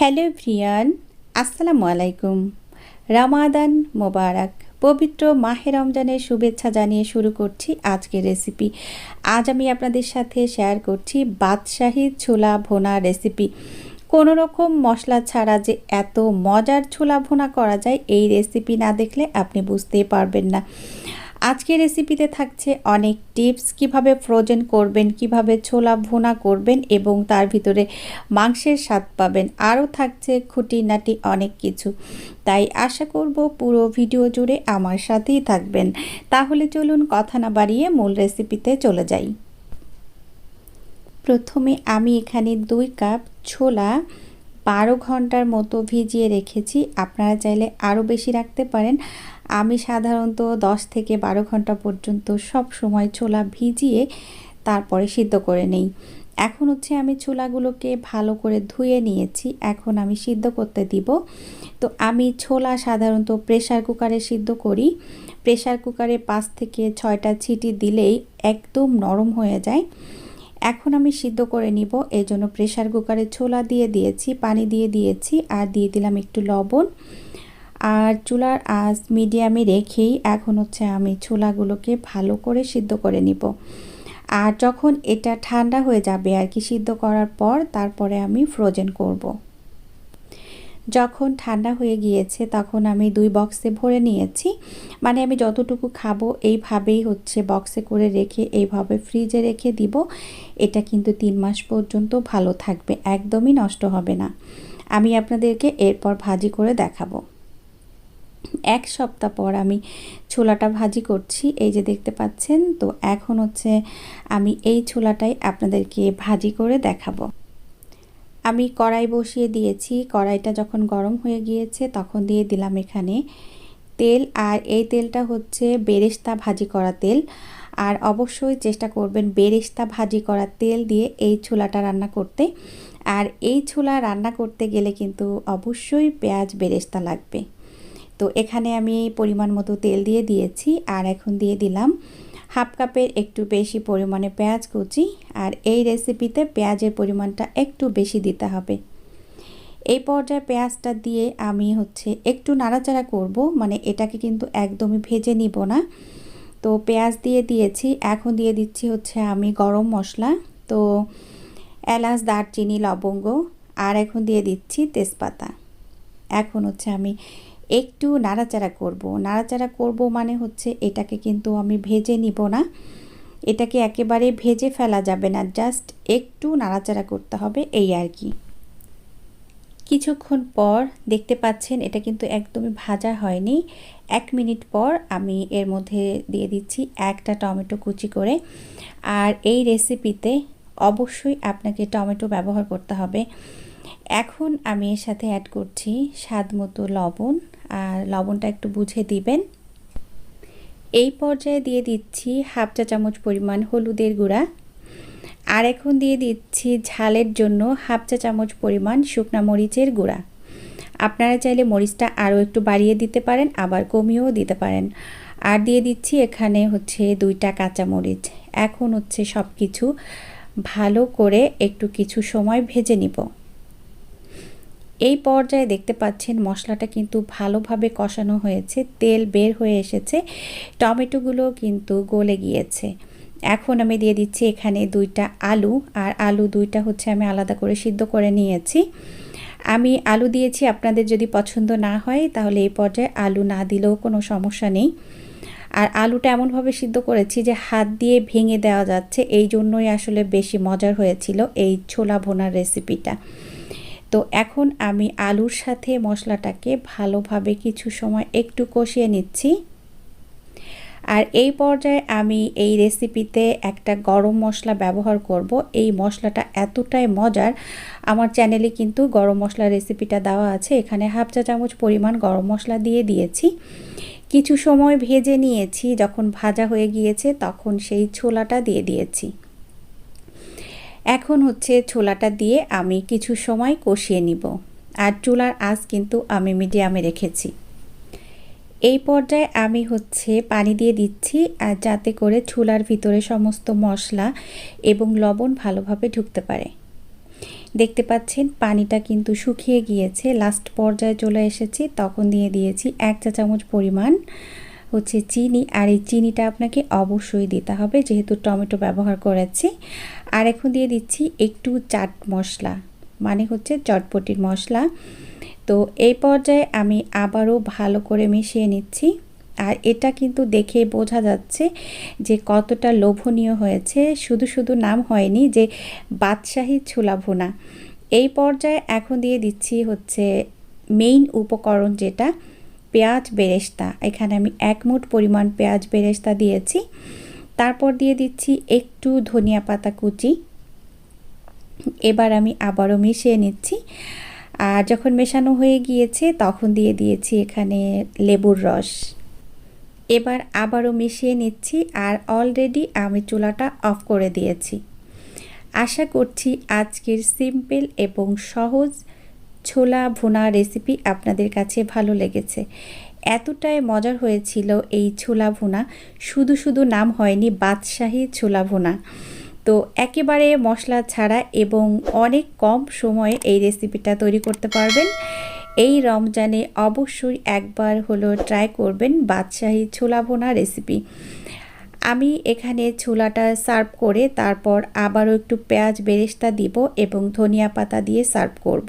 Hello ভ্রিয়ান আসসালামু আলাইকুম। রামাদান মোবারক, পবিত্র মাহে রমজানের শুভেচ্ছা জানিয়ে শুরু করছি আজকের রেসিপি আজ আমি আপনাদের সাথে শেয়ার করছি বাদশাহী ছোলা ভোনা রেসিপি কোনো রকম মশলা ছাড়া যে এত মজার ছোলা ভোনা করা যায়, এই রেসিপি না দেখলে আপনি বুঝতেই পারবেন না। আজকের রেসিপিতে থাকছে অনেক টিপস কীভাবে ফ্রোজেন করবেন, কীভাবে ছোলা ভুনা করবেন এবং তার ভিতরে মাংসের স্বাদ পাবেন। আরও থাকছে খুঁটিনাটি অনেক কিছু। তাই আশা করব পুরো ভিডিও জুড়ে আমার সাথেই থাকবেন। তাহলে চলুন কথা না বাড়িয়ে মূল রেসিপিতে চলে যাই। প্রথমে আমি এখানে দুই কাপ ছোলা বারো ঘণ্টার মতো ভিজিয়ে রেখেছি। আপনারা চাইলে আরও বেশি রাখতে পারেন। আমি সাধারণত দশ থেকে বারো ঘণ্টা পর্যন্ত সব সময় ছোলা ভিজিয়ে তারপরে সিদ্ধ করে নেই। এখন হচ্ছে আমি ছোলাগুলোকে ভালো করে ধুয়ে নিয়েছি। এখন আমি সিদ্ধ করতে দিব। তো আমি ছোলা সাধারণত প্রেশার কুকারে সিদ্ধ করি। প্রেশার কুকারে পাঁচ থেকে ছয়টা ছিটি দিলেই একদম নরম হয়ে যায়। এখন আমি সিদ্ধ করে নিব। এই জন্য প্রেশার কুকারে ছোলা দিয়ে দিয়েছি, পানি দিয়ে দিয়েছি, আর দিয়ে দিলাম একটু লবণ। আর চুলার আঁচ মিডিয়ামে রেখেই এখন হচ্ছে আমি ছোলাগুলোকে ভালো করে সিদ্ধ করে নিব। আর যখন এটা ঠান্ডা হয়ে যাবে আর কি সিদ্ধ করার পর, তারপরে আমি ফ্রোজেন করব। যখন ঠান্ডা হয়ে গিয়েছে তখন আমি দুই বক্সে ভরে নিয়েছি। মানে আমি যতটুকু খাব এইভাবেই হচ্ছে বক্সে করে রেখে এইভাবে ফ্রিজে রেখে দিব। এটা কিন্তু তিন মাস পর্যন্ত ভালো থাকবে, একদমই নষ্ট হবে না। আমি আপনাদেরকে এরপর ভাজি করে দেখাবো। এক সপ্তাহ পর আমি ছোলাটা ভাজি করছি, এই যে দেখতে পাচ্ছেন। তো এখন হচ্ছে আমি এই ছোলাটাই আপনাদেরকে ভাজি করে দেখাবো। আমি কড়াই বসিয়ে দিয়েছি। কড়াইটা যখন গরম হয়ে গিয়েছে তখন দিয়ে দিলাম এখানে তেল। আর এই তেলটা হচ্ছে বেরেস্তা ভাজি করা তেল। আর অবশ্যই চেষ্টা করবেন বেরেস্তা ভাজি করা তেল দিয়ে এই ছোলাটা রান্না করতে। আর এই ছোলা রান্না করতে গেলে কিন্তু অবশ্যই পেঁয়াজ বেরেস্তা লাগবে। তো এখানে আমি পরিমাণ মতো তেল দিয়ে দিয়েছি। আর এখন দিয়ে দিলাম হাফ কাপের একটু বেশি পরিমাণে পেঁয়াজ কুচি আর এই রেসিপিতে পেঁয়াজের পরিমাণটা একটু বেশি দিতে হবে। এই পর্যায়ে পেঁয়াজটা দিয়ে আমি হচ্ছে একটু নাড়াচাড়া করব মানে এটাকে কিন্তু একদমই ভেজে নিব না। তো পেঁয়াজ দিয়ে দিয়েছি, এখন দিয়ে দিচ্ছি হচ্ছে আমি গরম মশলা, তো এলাচ, দারচিনি, লবঙ্গ, আর এখন দিয়ে দিচ্ছি তেজপাতা। এখন হচ্ছে আমি একটু নাড়াচাড়া করব। নাড়াচাড়া করব মানে হচ্ছে এটাকে কিন্তু আমি ভেজে নিব না। এটাকে একেবারে ভেজে ফেলা যাবে না, জাস্ট একটু নাড়াচাড়া করতে হবে, এই আর কি। কিছুক্ষণ পর দেখতে পাচ্ছেন এটা কিন্তু একদমই ভাজা হয়নি। এক মিনিট পর আমি এর মধ্যে দিয়ে দিচ্ছি একটা টমেটো কুচি করে। আর এই রেসিপিতে অবশ্যই আপনাকে টমেটো ব্যবহার করতে হবে। এখন আমি এর সাথে অ্যাড করছি স্বাদ মতো লবণ, আর লবণটা একটু বুঝে দিবেন। এই পর্যায়ে দিয়ে দিচ্ছি হাফ চা চামচ পরিমাণ হলুদের গুঁড়া। আর এখন দিয়ে দিচ্ছি ঝালের জন্য হাফ চা চামচ পরিমাণ শুকনা মরিচের গুঁড়া। আপনারা চাইলে মরিচটা আরও একটু বাড়িয়ে দিতে পারেন, আবার কমিয়েও দিতে পারেন। আর দিয়ে দিচ্ছি এখানে হচ্ছে দুইটা কাঁচা মরিচ। এখন হচ্ছে সব কিছু ভালো করে একটু কিছু সময় ভেজে নিব। এই পর্যায়ে দেখতে পাচ্ছেন মশলাটা কিন্তু ভালোভাবে কষানো হয়েছে, তেল বের হয়ে এসেছে, টমেটোগুলো কিন্তু গলে গিয়েছে। এখন আমি দিয়ে দিচ্ছি এখানে দুইটা আলু, আর আলু দুইটা হচ্ছে আমি আলাদা করে সিদ্ধ করে নিয়েছি। আমি আলু দিয়েছি, আপনাদের যদি পছন্দ না হয় তাহলে এই পর্যায়ে আলু না দিলেও কোনো সমস্যা নেই। আর আলুটা এমনভাবে সিদ্ধ করেছি যে হাত দিয়ে ভেঙে দেওয়া যাচ্ছে, এই জন্যই আসলে বেশি মজার হয়েছিল এই ছোলা ভোনার রেসিপিটা তো এখন আমি আলুর সাথে মশলাটাকে ভালোভাবে কিছু সময় একটু কষিয়ে নিচ্ছি। আর এই পর্যায়ে আমি এই রেসিপিতে একটা গরম মশলা ব্যবহার করব। এই মশলাটা এতটাই মজার। আমার চ্যানেলে কিন্তু গরম মশলা রেসিপিটা দেওয়া আছে। এখানে হাফ চা চামচ পরিমাণ গরম মশলা দিয়ে দিয়েছি। কিছু সময় ভেজে নিয়েছি। যখন ভাজা হয়ে গিয়েছে তখন সেই ছোলাটা দিয়ে দিয়েছি। এখন হচ্ছে ছোলাটা দিয়ে আমি কিছু সময় কষিয়ে নিব। আর চুলার আঁচ কিন্তু আমি মিডিয়ামে রেখেছি। এই পর্যায়ে আমি হচ্ছে পানি দিয়ে দিচ্ছি, আর যাতে করে চুলার ভিতরে সমস্ত মশলা এবং লবণ ভালোভাবে ঢুকতে পারে। দেখতে পাচ্ছেন, পানিটা কিন্তু শুকিয়ে গিয়েছে। লাস্ট পর্যায়ে চলে এসেছি, তখন দিয়ে দিয়েছি এক চা চামচ পরিমাণ হচ্ছে চিনি। আর এই চিনিটা আপনাকে অবশ্যই দিতে হবে, যেহেতু টমেটো ব্যবহার করেছি। আর এখন দিয়ে দিচ্ছি একটু চাট মশলা মানে হচ্ছে চটপটির মশলা। তো এই পর্যায়ে আমি আবারও ভালো করে মিশিয়ে নিচ্ছি। আর এটা কিন্তু দেখে বোঝা যাচ্ছে যে কতটা লোভনীয় হয়েছে। শুধু শুধু নাম হয়নি যে বাদশাহী ছোলা ভুনা। এই পর্যায়ে এখন দিয়ে দিচ্ছি হচ্ছে মেইন উপকরণ যেটা, পেঁয়াজ বেরেস্তা। এখানে আমি এক মুঠ পরিমাণ পেঁয়াজ বেরেস্তা দিয়েছি। তারপর দিয়ে দিচ্ছি একটু ধনিয়া পাতা কুচি। এবার আমি আবারও মিশিয়ে নিচ্ছি। আর যখন মেশানো হয়ে গিয়েছে, তখন দিয়ে দিয়েছি এখানে লেবুর রস। এবার আবারও মিশিয়ে নিচ্ছি আর অলরেডি আমি চুলাটা অফ করে দিয়েছি। আশা করছি আজকের সিম্পল এবং সহজ ছোলা ভুনা রেসিপি আপনাদের কাছে ভালো লেগেছে। এতটাই মজার হয়েছিল এই ছোলা ভুনা। শুধু শুধু নাম হয়নি, বাদশাহী ছোলা ভুনা। তো একেবারে মশলা ছাড়া এবং অনেক কম সময়ে এই রেসিপিটা তৈরি করতে পারবেন। এই রমজানে অবশ্যই একবার হলো ট্রাই করবেন বাদশাহী ছোলা ভোনা রেসিপি আমি এখানে ছোলাটা সার্ভ করে তারপর আবারও একটু পেঁয়াজ বেরেস্তা দিব এবং ধনিয়া পাতা দিয়ে সার্ভ করব।